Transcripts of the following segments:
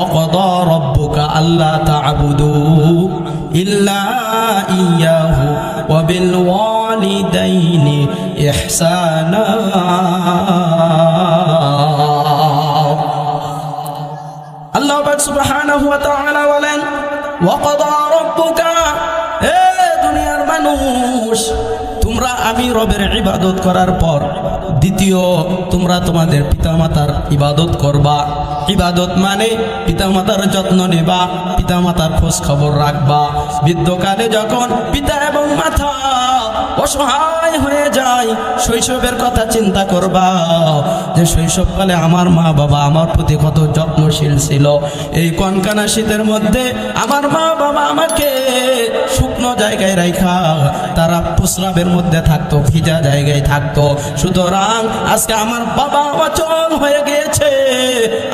وقضى ربك ألا تعبدوا إلا إياه وبالوالدين إحسانا আল্লাহ পাক সুবহানাহু ওয়া তাআলা বলেন ওয়াকাদা রাব্বুকা হে দুনিয়ার মানুষ তোমরা আমি রবের ইবাদত করার পর, দ্বিতীয়, তোমরা তোমাদের পিতামাতার ইবাদত করবা। ইবাদত মানে পিতামাতার যত্ন নেবা, পিতামাতার খোঁজ খবর রাখবা। বৃদ্ধকালে যখন পিতা এবং মাথা অসহায় হয়ে যায়, শৈশবের কথা চিন্তা করবা যে শৈশবকালে আমার মা বাবা আমার প্রতি কত যত্নশীল ছিল। এই কনকানা শীতের মধ্যে আমার মা বাবা আমাকে জায়গায় রাখা তারা প্রস্রাবের মধ্যে থাকতো, ভিজা জায়গায় থাকতো। সুতরাং আজকে আমার বাবা অচল হয়ে গিয়েছে,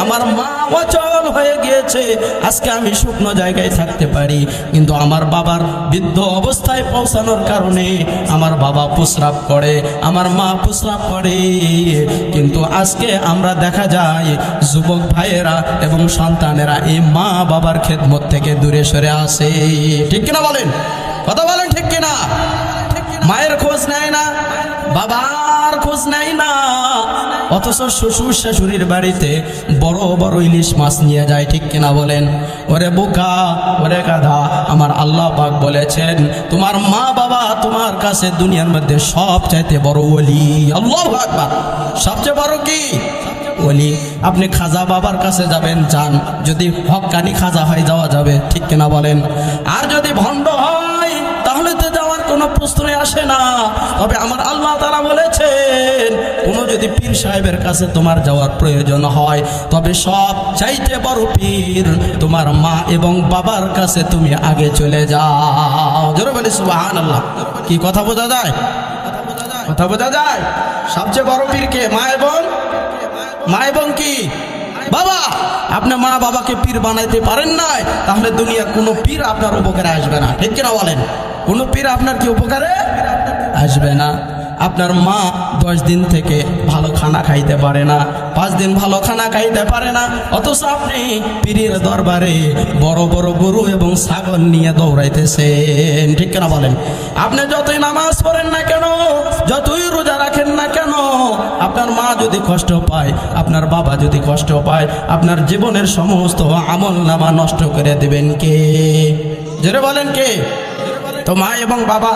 আমার মা অচল হয়ে গিয়েছে, আজকে আমি শুকনো জায়গায় থাকতে পারি। কিন্তু আমার বাবার বৃদ্ধ অবস্থায় পৌঁছানোর কারণে আমার বাবা প্রস্রাব করে, আমার মা প্রস্রাব করে। কিন্তু আজকে আমরা দেখা যায়, যুবক ভাইয়েরা এবং সন্তানেরা এই মা বাবার খেদমত থেকে দূরে সরে আসে ঠিক কিনা বলেন? কথা বলেন ঠিক কিনা? মায়ের খোঁজ নেয় না, বাবার খোঁজ নেয় না। অথচ শ্বশুর শাশুড়ির বাড়িতে বড় বড় ইলিশ মাছ নিয়ে যায়, ঠিক কিনা বলেন? ওরে বোকা, ওরে গাধা, আমার আল্লাহ পাক বলেছেন, তোমার মা বাবা তোমার কাছে দুনিয়ার মধ্যে সব চাইতে বড় ওলি। আল্লাহ আকবার। সবচেয়ে বড় কি? ওলি। আপনি খাজা বাবার কাছে যাবেন, যান। যদি হকানি খাজা হয় যাওয়া যাবে, ঠিক কিনা বলেন? আর যদি ভণ্ড হয় তাহলে তো যাওয়ার কোনো প্রশ্নই আসে না। তবে আমার আল্লাহ তারা বলেছেন, কোনো যদি পীর সাহেবের কাছে তোমার যাওয়ার প্রয়োজন হয়, তবে সব চাইতে বড় পীর তোমার মা এবং বাবার কাছে তুমি আগে চলে যাও। জোরে বলি সুবাহান আল্লাহ কি কথা বোঝা যায়? কথা বোঝা যায়? সবচেয়ে বড় পীর কে? মা এবং? মা এবং কি? বাবা, আপনি মা বাবাকে পীর বানাইতে পারেন নাই, তাহলে দুনিয়ার কোনো পীর আপনার উপকারে আসবে না। ঠিক কিনা বলেন? কোনো পীর আপনার কি উপকারে? আসবে না। আপনার মা দশ দিন থেকে ভালো খানা খাইতে পারে না, পাঁচ দিন ভালো খানা খাইতে পারে না। অথচ আপনি পীরের দরবারে বড় বড় গরু এবং ছাগল নিয়ে দৌড়াইতেছেন। ঠিক কিনা বলেন? আপনি যতই নামাজ পড়েন না কেন, যতই রোজা রাখেন না কেন, আপনার মা যদি কষ্ট পায়, আপনার বাবা যদি কষ্ট পায়, আপনার জীবনের সমস্ত আমল নামা নষ্ট করে দেবেন কে? জোরে বলেন কে? তো মা এবং বাবা